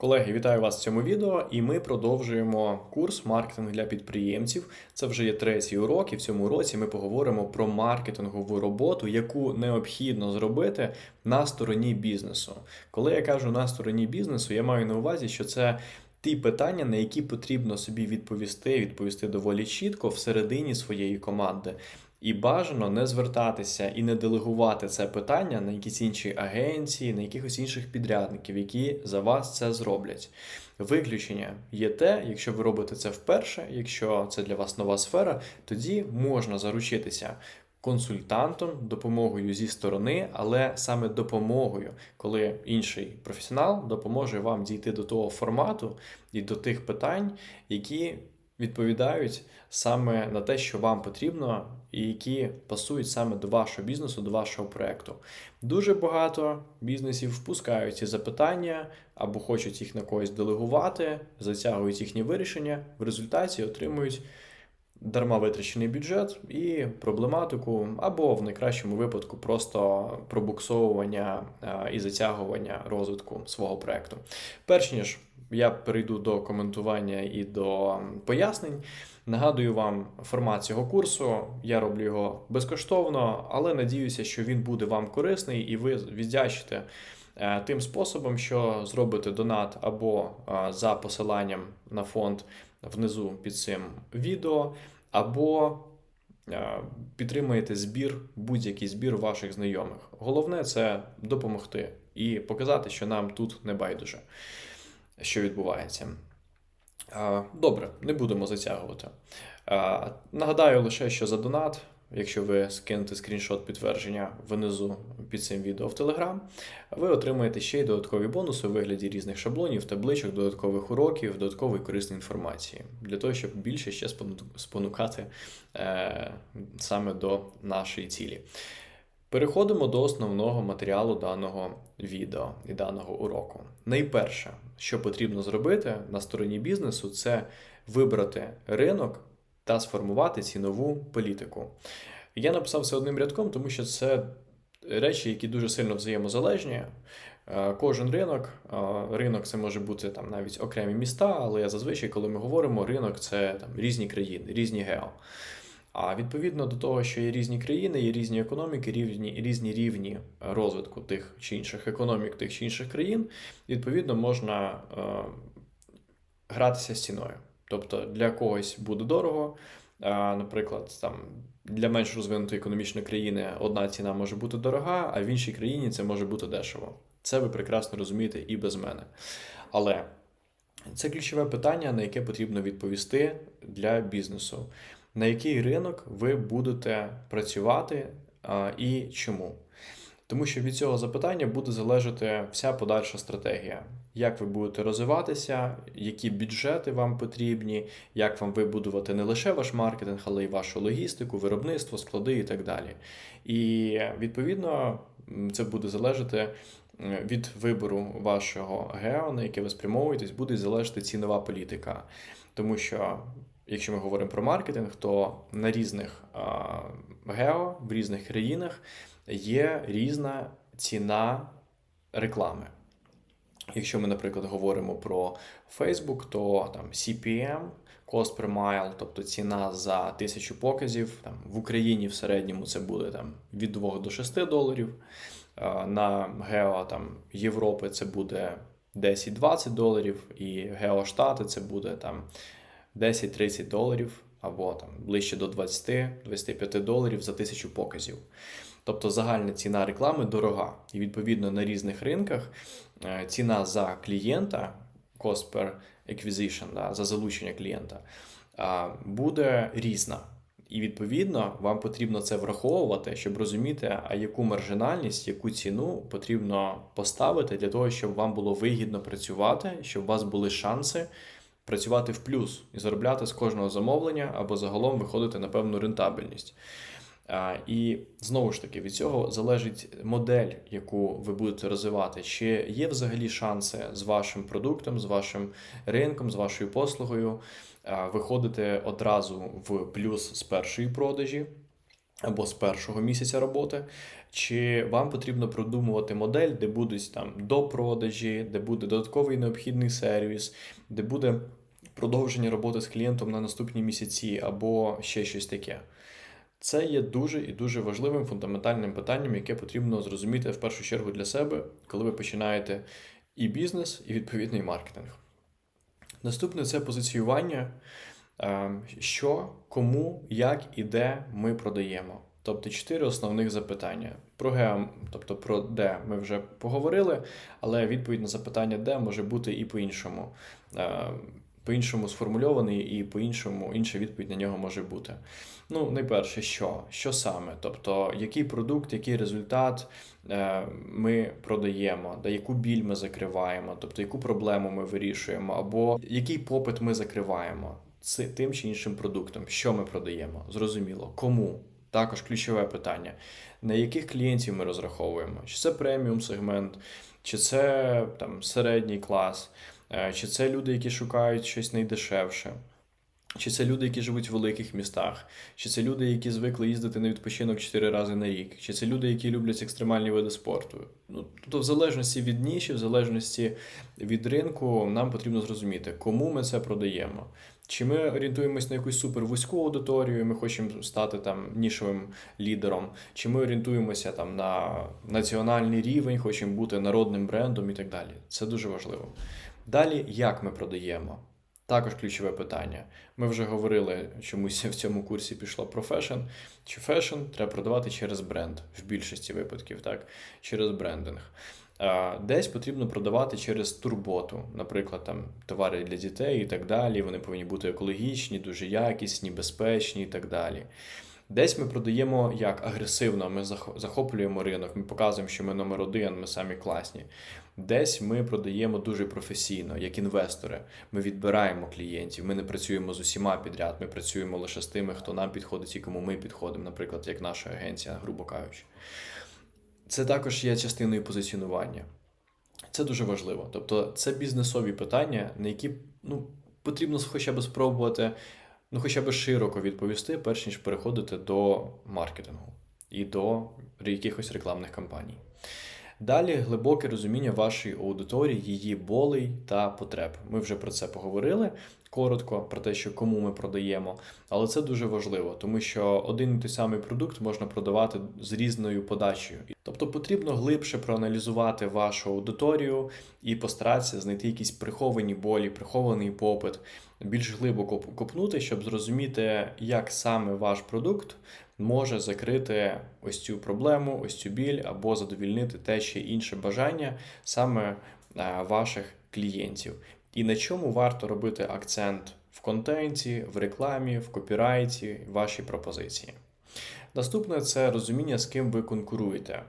Колеги, вітаю вас в цьому відео, і ми продовжуємо курс маркетинг для підприємців. Це вже є третій урок, і в цьому уроці ми поговоримо про маркетингову роботу, яку необхідно зробити на стороні бізнесу. Коли я кажу на стороні бізнесу, я маю на увазі, що це. Ті питання, на які потрібно собі відповісти, відповісти доволі чітко всередині своєї команди. І бажано не звертатися і не делегувати це питання на якісь інші агенції, на якихось інших підрядників, які за вас це зроблять. Виключення є те, якщо ви робите це вперше, якщо це для вас нова сфера, тоді можна заручитися. Консультантом, допомогою зі сторони, але саме допомогою, коли інший професіонал допоможе вам дійти до того формату і до тих питань, які відповідають саме на те, що вам потрібно, і які пасують саме до вашого бізнесу, до вашого проекту. Дуже багато бізнесів впускають ці запитання або хочуть їх на когось делегувати, затягують їхні вирішення, в результаті отримують. Дарма витрачений бюджет і проблематику, або в найкращому випадку просто пробуксовування і затягування розвитку свого проекту. Перш ніж я перейду до коментування і до пояснень. Нагадую вам формат цього курсу. Я роблю його безкоштовно, але надіюся, що він буде вам корисний і ви віддячите е, тим способом, що зробите донат або е, за посиланням на фонд внизу під цим відео, або е, підтримаєте збір, будь-який збір ваших знайомих. Головне це допомогти і показати, що нам тут не байдуже що відбувається. Добре, не будемо затягувати. Нагадаю лише, що за донат, якщо ви скинете скріншот підтвердження внизу під цим відео в Telegram, ви отримаєте ще й додаткові бонуси у вигляді різних шаблонів, табличок, додаткових уроків, додаткової корисної інформації для того, щоб більше ще спонукати е, саме до нашої цілі. Переходимо до основного матеріалу даного відео і даного уроку. Найперше, що потрібно зробити на стороні бізнесу, це вибрати ринок та сформувати цінову політику. Я написав це одним рядком, тому що це речі, які дуже сильно взаємозалежні. Е, кожен ринок, е, ринок це може бути там навіть окремі міста, але зазвичай, коли ми говоримо, ринок це там різні країни, різні гео. А відповідно до того, що є різні країни, є різні економіки, різні різні рівні розвитку тих чи інших економік, тих чи інших країн, відповідно, можна е, гратися з ціною. Тобто для когось буде дорого. Е, наприклад, там для менш розвинутої економічної країни одна ціна може бути дорога, а в іншій країні це може бути дешево. Це ви прекрасно розумієте і без мене. Але це ключове питання, на яке потрібно відповісти для бізнесу на який ринок ви будете працювати і чому. Тому що від цього запитання буде залежати вся подальша стратегія, як ви будете розвиватися, які бюджети вам потрібні, як вам вибудувати не лише ваш маркетинг, але й вашу логістику, виробництво, склади і так далі. І відповідно це буде залежати від вибору вашого гео, на яке ви спрямовуєтесь, буде залежати цінова політика. Тому що якщо ми говоримо про маркетинг, то на різних гео в різних країнах є різна ціна реклами. Якщо ми, наприклад, говоримо про Facebook, то там CPM, cost per mile, тобто ціна за тисячу показів. Там, В Україні в середньому це буде там, від 2 до 6 доларів. На Гео там, Європи це буде 10-20 доларів, і Гео Штати це буде там 10-30 доларів або там ближче до 20-25 доларів за тисячу показів. Тобто загальна ціна реклами дорога. І відповідно на різних ринках е, ціна за клієнта, cost per acquisition, да, за залучення клієнта, буде різна. І відповідно вам потрібно це враховувати, щоб розуміти, а яку маржинальність, яку ціну потрібно поставити для того, щоб вам було вигідно працювати, щоб у вас були шанси працювати в плюс і заробляти з кожного замовлення або загалом виходити на певну рентабельність. І знову ж таки від цього залежить модель, яку ви будете розвивати. Чи є взагалі шанси з вашим продуктом, з вашим ринком, з вашою послугою виходити одразу в плюс з першої продажі. або з першого місяця роботи, чи вам потрібно продумувати модель, де будуть там допродажі, де буде додатковий необхідний сервіс, де буде продовження роботи з клієнтом на наступні місяці, або ще щось таке. Це є дуже і дуже важливим фундаментальним питанням, яке потрібно зрозуміти в першу чергу для себе, коли ви починаєте і бізнес, і відповідний маркетинг. Наступне це позиціювання, е, що, кому, як і де ми продаємо. Тобто чотири основних запитання. Про ге, тобто про де ми вже поговорили, але відповідь на запитання де може бути і по-іншому. По-іншому сформульований і по-іншому інша відповідь на нього може бути. Ну, найперше, що? Що саме? Тобто, який продукт, який результат е, ми продаємо, да, яку біль ми закриваємо, тобто яку проблему ми вирішуємо, або який попит ми закриваємо тим чи іншим продуктом, що ми продаємо, зрозуміло, кому. Також ключове питання, на яких клієнтів ми розраховуємо? Чи це преміум сегмент, чи це там середній клас, чи це люди, які шукають щось найдешевше, чи це люди, які живуть в великих містах, чи це люди, які звикли їздити на відпочинок 4 рази на рік, чи це люди, які люблять екстремальні види спорту. Ну, Тобто, в залежності від ніші, в залежності від ринку, нам потрібно зрозуміти, кому ми це продаємо. Чи ми орієнтуємось на якусь супер вузьку аудиторію, ми хочемо стати там нішовим лідером, чи ми орієнтуємося там на національний рівень, хочемо бути народним брендом і так далі. Це дуже важливо. Далі, як ми продаємо? Також ключове питання. Ми вже говорили, чомусь в цьому курсі пішло про фешн. Чи фешн треба продавати через бренд в більшості випадків, так? через брендинг. Десь потрібно продавати через турботу, наприклад, там товари для дітей і так далі. Вони повинні бути екологічні, дуже якісні, безпечні і так далі. Десь ми продаємо як агресивно, ми захоплюємо ринок, ми показуємо, що ми номер один, ми самі класні. Десь ми продаємо дуже професійно, як інвестори. Ми відбираємо клієнтів, ми не працюємо з усіма підряд, ми працюємо лише з тими, хто нам підходить і кому ми підходимо, наприклад, як наша агенція, грубо кажучи. Це також є частиною позиціонування. Це дуже важливо. Тобто, це бізнесові питання, на які ну, потрібно хоча б спробувати, ну, хоча б широко відповісти, перш ніж переходити до маркетингу і до якихось рекламних кампаній. Далі глибоке розуміння вашої аудиторії, її болей та потреб. Ми вже про це поговорили коротко, про те, що кому ми продаємо, але це дуже важливо, тому що один і той самий продукт можна продавати з різною подачею. Тобто потрібно глибше проаналізувати вашу аудиторію і постаратися знайти якісь приховані болі, прихований попит, більш глибоко копнути, щоб зрозуміти, як саме ваш продукт може закрити ось цю проблему, ось цю біль, або задовільнити те чи інше бажання саме е, ваших клієнтів. І на чому варто робити акцент в контенті, в рекламі, в копірайті, вашій пропозиції. Наступне це розуміння, з ким ви конкуруєте.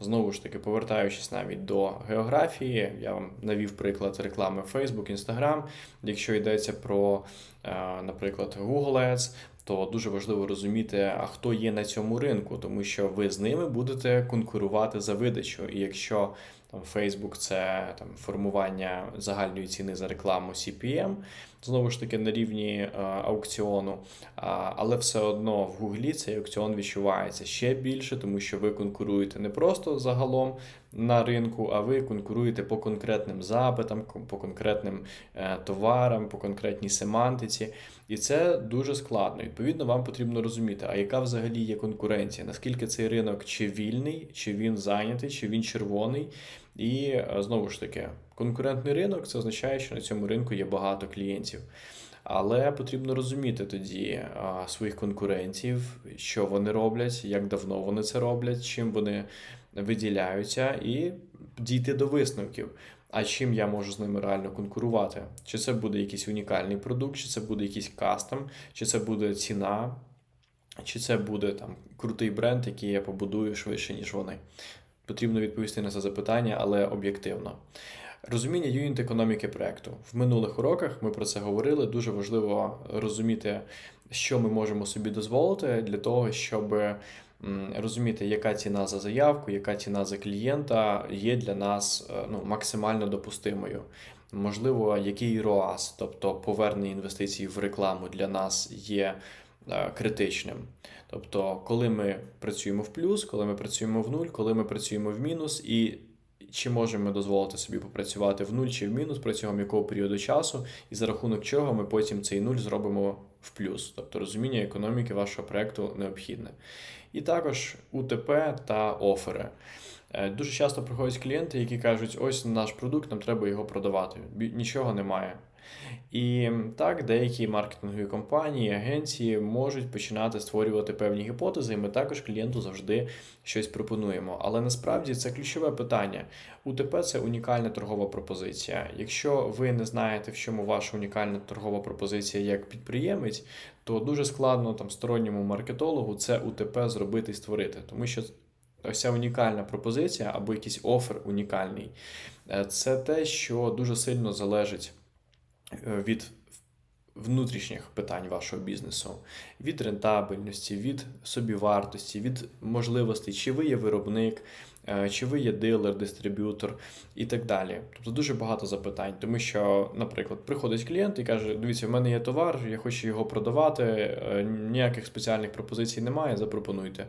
Знову ж таки, повертаючись навіть до географії, я вам навів приклад реклами Facebook, Instagram. Якщо йдеться про, е, наприклад, Google Ads, то дуже важливо розуміти, а хто є на цьому ринку, тому що ви з ними будете конкурувати за видачу. І якщо там Facebook це там формування загальної ціни за рекламу CPM, знову ж таки на рівні е, аукціону, а, але все одно в Гуглі цей аукціон відчувається ще більше, тому що ви конкуруєте не просто загалом на ринку, а ви конкуруєте по конкретним запитам, по конкретним е, товарам, по конкретній семантиці. І це дуже складно. Відповідно, вам потрібно розуміти, а яка взагалі є конкуренція, наскільки цей ринок чи вільний, чи він зайнятий, чи він червоний. І е, знову ж таки, конкурентний ринок це означає, що на цьому ринку є багато клієнтів. Але потрібно розуміти тоді своїх конкурентів, що вони роблять, як давно вони це роблять, чим вони виділяються, і дійти до висновків. А чим я можу з ними реально конкурувати? Чи це буде якийсь унікальний продукт, чи це буде якийсь кастом, чи це буде ціна, чи це буде там крутий бренд, який я побудую швидше, ніж вони. Потрібно відповісти на це запитання, але об'єктивно. Розуміння юніт економіки проекту. В минулих уроках ми про це говорили. Дуже важливо розуміти, що ми можемо собі дозволити для того, щоб розуміти, яка ціна за заявку, яка ціна за клієнта є для нас е, ну, максимально допустимою. Можливо, який ROAS, тобто повернення інвестицій в рекламу для нас є е, критичним. Тобто, коли ми працюємо в плюс, коли ми працюємо в нуль, коли ми працюємо в мінус, і чи можемо ми дозволити собі попрацювати в нуль чи в мінус протягом якого періоду часу, і за рахунок чого ми потім цей нуль зробимо в плюс. Тобто розуміння економіки вашого проекту необхідне. І також УТП та офери. Е, Дуже часто приходять клієнти, які кажуть, ось наш продукт, нам треба його продавати. Нічого немає. І так, деякі маркетингові компанії, агенції можуть починати створювати певні гіпотези, і ми також клієнту завжди щось пропонуємо. Але насправді це ключове питання. УТП це унікальна торгова пропозиція. Якщо ви не знаєте, в чому ваша унікальна торгова пропозиція як підприємець, то дуже складно там сторонньому маркетологу це УТП зробити і створити, тому що. Ось ця унікальна пропозиція або якийсь офер унікальний, е, це те, що дуже сильно залежить від внутрішніх питань вашого бізнесу, від рентабельності, від собівартості, від можливостей, чи ви є виробник, е, чи ви є дилер, дистриб'ютор і так далі. Тобто дуже багато запитань, тому що, наприклад, приходить клієнт і каже: дивіться, в мене є товар, я хочу його продавати, е, ніяких спеціальних пропозицій немає, запропонуйте.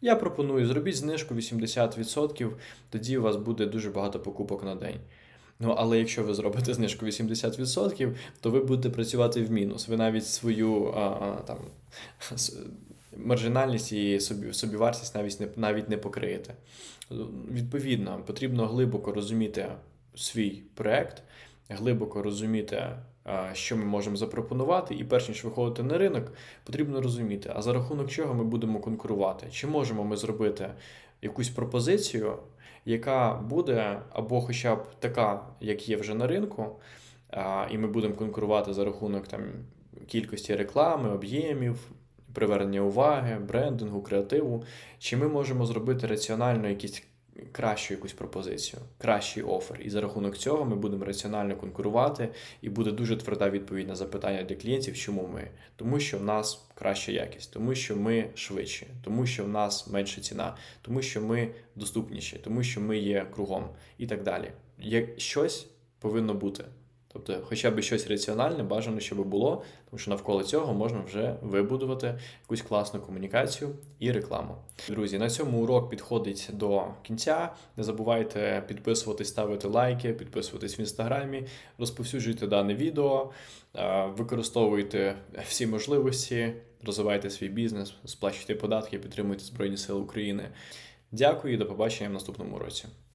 Я пропоную, зробіть знижку 80%, тоді у вас буде дуже багато покупок на день. Ну, але якщо ви зробите знижку 80%, то ви будете працювати в мінус. Ви навіть свою а, там, маржинальність і собі, собівартість навіть не, навіть не покриєте. Відповідно, потрібно глибоко розуміти свій проект, глибоко розуміти, що ми можемо запропонувати, і перш ніж виходити на ринок, потрібно розуміти, а за рахунок чого ми будемо конкурувати. Чи можемо ми зробити якусь пропозицію, яка буде або хоча б така, як є вже на ринку, і ми будемо конкурувати за рахунок там, кількості реклами, об'ємів, привернення уваги, брендингу, креативу, чи ми можемо зробити раціонально якісь кращу якусь пропозицію, кращий офер. І за рахунок цього ми будемо раціонально конкурувати, і буде дуже тверда відповідь на запитання для клієнтів, чому ми? Тому що в нас краща якість, тому що ми швидші, тому що в нас менша ціна, тому що ми доступніші, тому що ми є кругом і так далі. Як щось повинно бути. Тобто, хоча б щось раціональне, бажано, щоб було, тому що навколо цього можна вже вибудувати якусь класну комунікацію і рекламу. Друзі, на цьому урок підходить до кінця. Не забувайте підписуватись, ставити лайки, підписуватись в інстаграмі, розповсюджуйте дане відео, е, використовуйте всі можливості, розвивайте свій бізнес, сплачуйте податки, підтримуйте Збройні Сили України. Дякую і до побачення в наступному уроці.